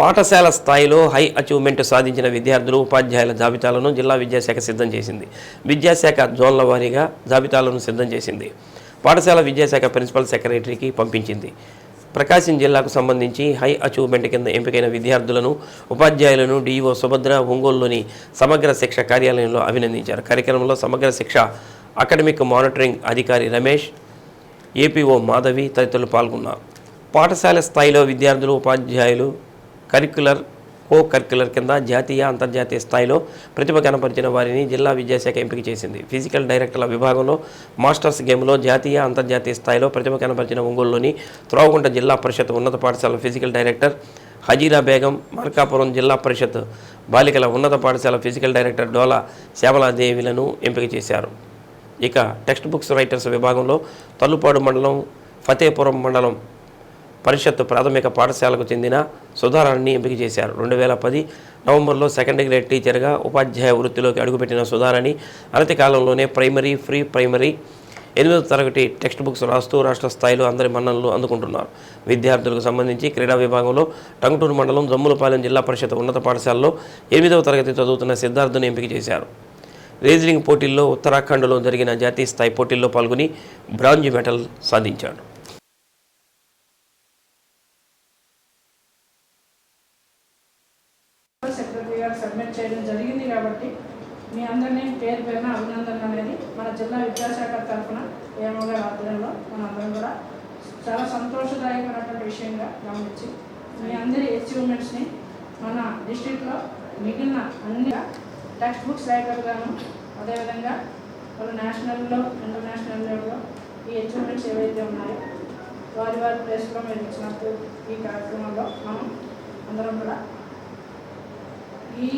పాఠశాల స్థాయిలో high achievement సాధించిన విద్యార్థులు ఉపాధ్యాయుల జాబితాలను జిల్లా విద్యాశాఖ సిద్ధం చేసింది. విద్యాశాఖ జోన్ల వారీగా జాబితాలను సిద్ధం చేసింది. పాఠశాల విద్యాశాఖ ప్రిన్సిపల్ సెక్రటరీకి పంపించింది. ప్రకాశం జిల్లాకు సంబంధించి హై అచీవ్మెంట్ కింద ఎంపికైన విద్యార్థులను ఉపాధ్యాయులను డిఈఓ సుభద్ర ఒంగోలులోని సమగ్ర శిక్ష కార్యాలయంలో అభినందించారు. కార్యక్రమంలో సమగ్ర శిక్ష అకాడమిక్ మానిటరింగ్ అధికారి రమేష్ ఏపీఓ మాధవి తదితరులు పాల్గొన్నారు. పాఠశాల స్థాయిలో విద్యార్థులు ఉపాధ్యాయులు కరిక్యులర్ కో కరిక్యులర్ కింద జాతీయ అంతర్జాతీయ స్థాయిలో ప్రతిభ కనపరిచిన వారిని జిల్లా విద్యాశాఖ ఎంపిక చేసింది. ఫిజికల్ డైరెక్టర్ల విభాగంలో మాస్టర్స్ గేమ్లో జాతీయ అంతర్జాతీయ స్థాయిలో ప్రతిభ కనపరిచిన ఒంగోలులోని త్రోవగుంట జిల్లా పరిషత్ ఉన్నత పాఠశాల ఫిజికల్ డైరెక్టర్ హజీరా బేగం మార్కాపురం జిల్లా పరిషత్ బాలికల ఉన్నత పాఠశాల ఫిజికల్ డైరెక్టర్ డోలా శ్యామలాదేవిలను ఎంపిక చేశారు. ఇక టెక్స్ట్ బుక్స్ రైటర్స్ విభాగంలో తల్లుపాడు మండలం ఫతేపురం మండలం పరిషత్ ప్రాథమిక పాఠశాలకు చెందిన సుధారాణిని ఎంపిక చేశారు. రెండు వేల పది నవంబర్లో సెకండ్ గ్రేడ్ టీచర్గా ఉపాధ్యాయ వృత్తిలోకి అడుగుపెట్టిన సుధారాణి అనతి కాలంలోనే ప్రైమరీ ఫ్రీ ప్రైమరీ ఎనిమిదవ తరగతి టెక్స్ట్ బుక్స్ రాస్తూ రాష్ట్ర స్థాయిలో అందరి మన్ననలు అందుకుంటున్నారు. విద్యార్థులకు సంబంధించి క్రీడా విభాగంలో టంగుటూరు మండలం జమ్ములపాలెం జిల్లా పరిషత్ ఉన్నత పాఠశాలలో ఎనిమిదవ తరగతి చదువుతున్న సిద్ధార్థుని ఎంపిక చేశారు. రేజ్లింగ్ పోటీల్లో ఉత్తరాఖండ్లో జరిగిన జాతీయ స్థాయి పోటీల్లో పాల్గొని బ్రాంజ్ మెడల్ సాధించాడు. సెక్రటరీ గారు సబ్మిట్ చేయడం జరిగింది కాబట్టి మీ అందరినీ పేరు పేరున అభినందనలు అనేది మన జిల్లా విద్యాశాఖ తరఫున ఏమో గారి ఆధ్వర్యంలో మన అందరం కూడా చాలా సంతోషదాయకమైనటువంటి విషయంగా గమనించి మీ అందరి అచీవ్మెంట్స్ని మన డిస్ట్రిక్ట్లో మిగిలిన అన్ని టెక్స్ట్ బుక్స్ రైటర్ అదేవిధంగా వాళ్ళు నేషనల్లో ఇంటర్నేషనల్ లెవెల్లో ఈ అచీవ్మెంట్స్ ఏవైతే ఉన్నాయో వారి వారి ప్లేస్లో మీరు ఇచ్చినట్టు ఈ కార్యక్రమంలో మనం అందరం కూడా ఈ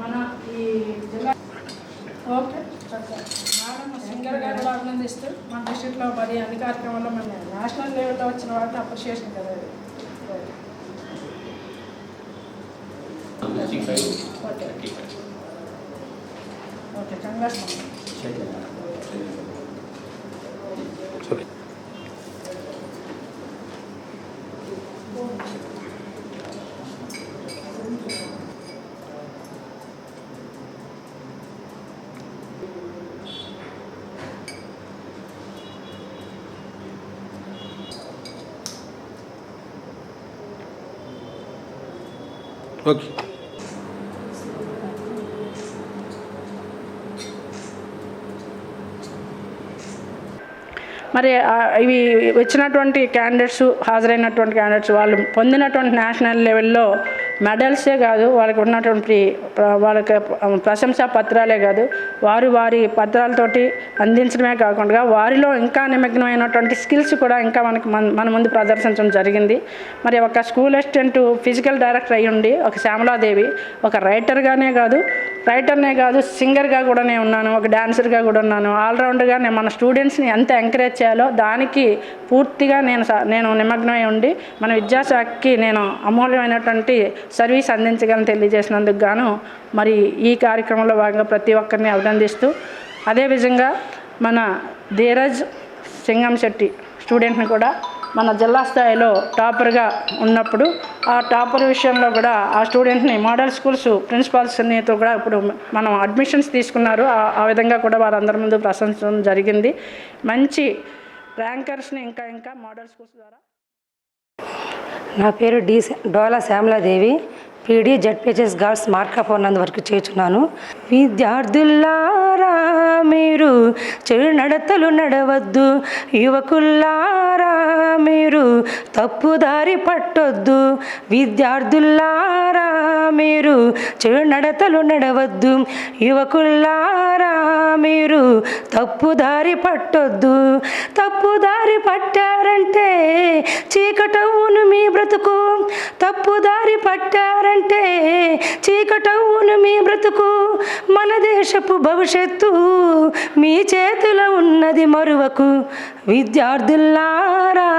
మన ఈ జిల్లా ఓకే మేడం సింగర్ గారు కూడా అభినందిస్తూ మన డిస్ట్రిక్ట్లో మరి అన్ని కార్యక్రమాల్లో మన నేషనల్ లెవెల్లో వచ్చిన వాటిని అప్రిషియేషన్ కదా ఓకే కంగ్రాట్స్ ఓకే. మరి ఇవి వచ్చినటువంటి క్యాండిడేట్స్ హాజరైనటువంటి క్యాండిడేట్స్ వాళ్ళు పొందినటువంటి నేషనల్ లెవెల్లో మెడల్సే కాదు వాళ్ళకి ఉన్నటువంటి వాళ్ళకి ప్రశంసా పత్రాలే కాదు వారు వారి పత్రాలతోటి అందించడమే కాకుండా వారిలో ఇంకా నిమగ్నమైనటువంటి స్కిల్స్ కూడా ఇంకా మనకి మన ముందు ప్రదర్శించడం జరిగింది. మరి ఒక స్కూల్ అసిస్టెంట్ ఫిజికల్ డైరెక్టర్ అయి ఉండి ఒక శ్యామలాదేవి ఒక రైటర్గానే కాదు రైటర్నే కాదు సింగర్గా కూడా నేను ఉన్నాను ఒక డాన్సర్గా కూడా ఉన్నాను. ఆల్రౌండర్గా నేను మన స్టూడెంట్స్ని ఎంత ఎంకరేజ్ చేయాలో దానికి పూర్తిగా నేను స- నేను నిమగ్నమై ఉండి మన విద్యాశాఖకి నేను అమూల్యమైనటువంటి సర్వీస్ అందించగలను తెలియజేసినందుకు గాను మరి ఈ కార్యక్రమంలో భాగంగా ప్రతి ఒక్కరిని అభినందిస్తూ అదేవిధంగా మన ధీరజ్ సింగం శెట్టి స్టూడెంట్ని కూడా మన జిల్లా స్థాయిలో టాపర్గా ఉన్నప్పుడు ఆ టాపర్ విషయంలో కూడా ఆ స్టూడెంట్ని మోడల్ స్కూల్స్ ప్రిన్సిపాల్స్నితో కూడా ఇప్పుడు మనం అడ్మిషన్స్ తీసుకున్నారు. ఆ- ఆ విధంగా కూడా వారందరి ముందు ప్రశంసించడం జరిగింది. మంచి ర్యాంకర్స్ని ఇంకా ఇంకా మోడల్ స్కూల్స్ ద్వారా నా పేరు D Dola Shyamaladevi PD ZPHS girls Markapuram నందు వరకు చేర్చున్నాను విద్యార్థులారా మీరు చెడు నడతలు నడవద్దు యువకుల్లారా మీరు తప్పుదారి పట్టొద్దు. విద్యార్థుల్లారా మీరు చెడు నడతలు నడవద్దు. యువకుల్లారా మీరు తప్పుదారి పట్టొద్దు. తప్పుదారి పట్టారంటే చీకటవును మీ బ్రతుకు. తప్పుదారి పట్టారంటే చీకటవును మీ బ్రతుకు. మన దేశపు భవిష్యత్తు మీ చేతిలో ఉన్నది మరువకు. విద్యార్థుల్లారా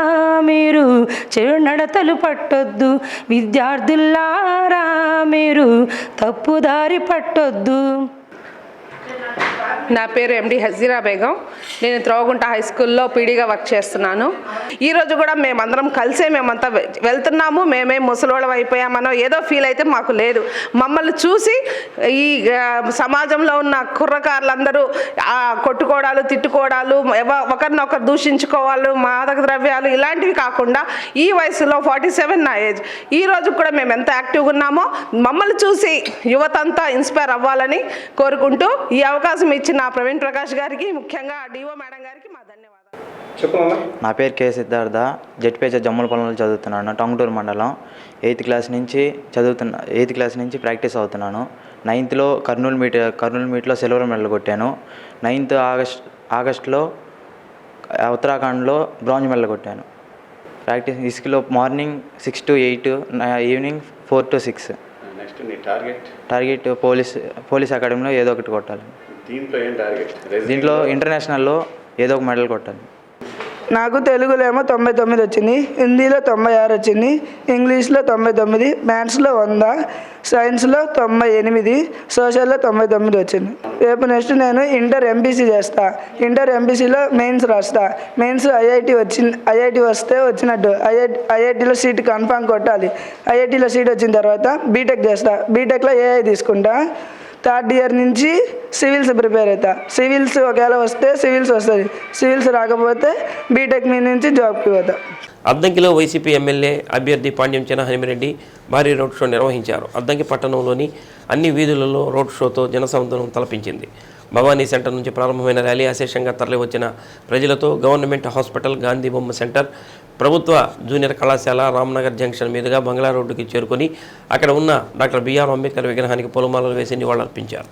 మీరు చెడు నడతలు పట్టొద్దు. విద్యార్థుల్లారా మీరు తప్పుదారి పట్టొద్దు. నా పేరు ఎండి హజీరా బేగం. నేను త్రోగుంట హై స్కూల్లో పీడీగా వర్క్ చేస్తున్నాను. ఈరోజు కూడా మేమందరం కలిసే మేమంతా వెళ్తున్నాము. మేమే ముసలోళ్ళం అయిపోయామనో ఏదో ఫీల్ అయితే మాకు లేదు. మమ్మల్ని చూసి ఈ సమాజంలో ఉన్న కుర్రకారులందరూ కొట్టుకోవడాలు తిట్టుకోవడాలు ఎవ- ఒకరినొకరు దూషించుకోవాలి మాదక ద్రవ్యాలు ఇలాంటివి కాకుండా ఈ వయసులో ఫార్టీ సెవెన్ నా ఏజ్. ఈ రోజు కూడా మేము ఎంత యాక్టివ్గా ఉన్నామో మమ్మల్ని చూసి యువతంతా ఇన్స్పైర్ అవ్వాలని కోరుకుంటూ ఈ అవకాశం ఇచ్చిన ప్రవీణ్ ప్రకాష్ గారికి ముఖ్యంగా డిఓ మేడం గారికి మా ధన్యవాదాలు. నా పేరు కే సిద్ధార్థ. జెడ్పీహెచ్ జమ్ముల పొలంలో చదువుతున్నాను. టంగుటూరు మండలం. ఎయిత్ క్లాస్ నుంచి చదువుతున్నా ఎయిత్ క్లాస్ నుంచి ప్రాక్టీస్ అవుతున్నాను. నైన్త్లో కర్నూలు మీట్ కర్నూలు మీట్లో సిల్వర్ మెడల్ కొట్టాను. నైన్త్ ఆగస్ట్ ఆగస్ట్లో ఉత్తరాఖండ్లో బ్రాంజ్ మెడల్ కొట్టాను. ప్రాక్టీస్ ఇసుకలో morning six to eight evening four to six. Next నీ టార్గెట్? టార్గెట్ పోలీస్ పోలీస్ అకాడమీలో ఏదో ఒకటి కొట్టాలి. దీంట్లో ఏం టార్గెట్ దీంట్లో ఇంటర్నేషనల్లో ఏదో ఒక మెడల్ కొట్టాలి. నాకు తెలుగులో ఏమో తొంభై తొమ్మిది వచ్చింది హిందీలో తొంభై ఆరు వచ్చింది ఇంగ్లీష్లో తొంభై తొమ్మిది మ్యాథ్స్లో వంద సైన్స్లో తొంభై ఎనిమిది సోషల్లో తొంభై తొమ్మిది వచ్చింది. రేపు నెక్స్ట్ నేను ఇంటర్ ఎంపీసీ చేస్తా. ఇంటర్ ఎంపీసీలో మెయిన్స్ రాస్తా. మెయిన్స్ ఐఐటి వచ్చింది ఐఐటి వస్తే వచ్చినట్టు ఐఐటి ఐఐటిలో సీట్ కన్ఫామ్ కొట్టాలి. ఐఐటిలో సీట్ వచ్చిన తర్వాత బీటెక్ చేస్తా. బీటెక్లో ఏఐ తీసుకుంటా. థర్డ్ ఇయర్ నుంచి సివిల్స్ ప్రిపేర్ అవుతా సివిల్స్ ఒకవేళ వస్తే సివిల్స్ వస్తుంది. సివిల్స్ రాకపోతే బీటెక్ మీద నుంచి జాబ్కి పోతా. అద్దంకిలో వైసీపీ ఎమ్మెల్యే అభ్యర్థి పాండ్యం చెన్న హనిమిరెడ్డి భారీ రోడ్ షో నిర్వహించారు. అద్దంకి పట్టణంలోని అన్ని వీధులలో రోడ్ షోతో జనసముద్రం తలపించింది. భవానీ సెంటర్ నుంచి ప్రారంభమైన ర్యాలీ అశేషంగా తరలివచ్చిన ప్రజలతో గవర్నమెంట్ హాస్పిటల్ గాంధీ బొమ్మ సెంటర్ ప్రభుత్వ జూనియర్ కళాశాల రామ్నగర్ జంక్షన్ మీదుగా బంగ్లా రోడ్డుకి చేరుకొని అక్కడ ఉన్న డాక్టర్ బిఆర్ అంబేద్కర్ విగ్రహానికి పొలమాలలు వేసి నివాళులర్పించారు.